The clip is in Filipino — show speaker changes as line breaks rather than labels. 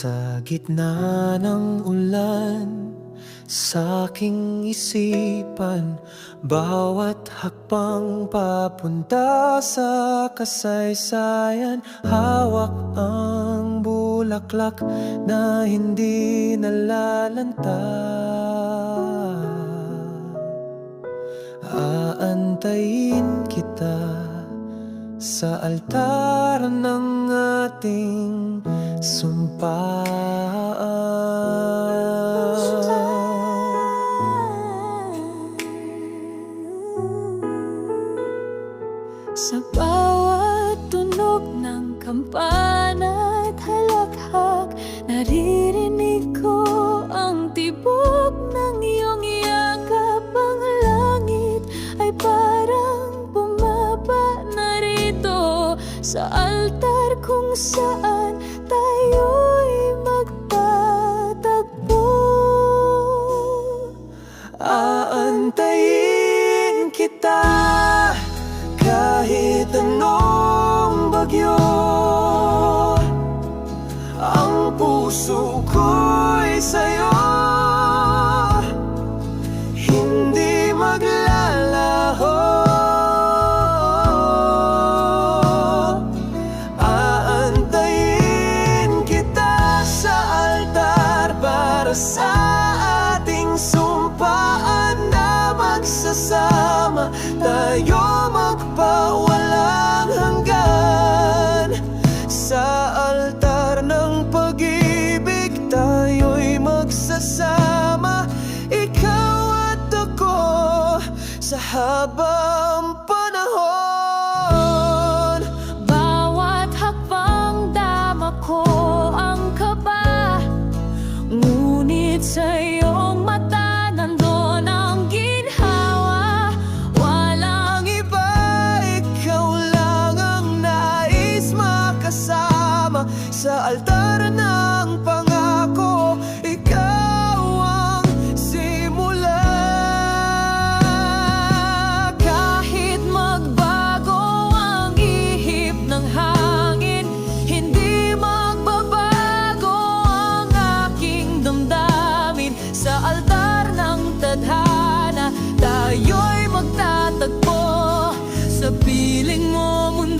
Sa gitna ng ulan Sa aking isipan Bawat hakbang papunta sa kasaysayan. Hawak ang bulaklak na hindi nalalanta. Aantayin kita sa altar ng
Sa bawat tunog ng kampana at halakhak Naririnig ko ang tibok ng iyong yakap Ang langit ay parang bumaba na rito Sa altar kung saan tayo'y magtatagpo.
Aantayin kita puso ko'y sa'yo. Hindi maglalaho. Aantayin kita sa altar Para sa ating sumpaan magsasama. Tayo habang
Bawat hakbang dama ko ang kaba. Ngunit sa iyong mata nandun ang ginhawa. Walang
iba, ikaw lang ang nais makasama Sa altar
Sa piling mo mundo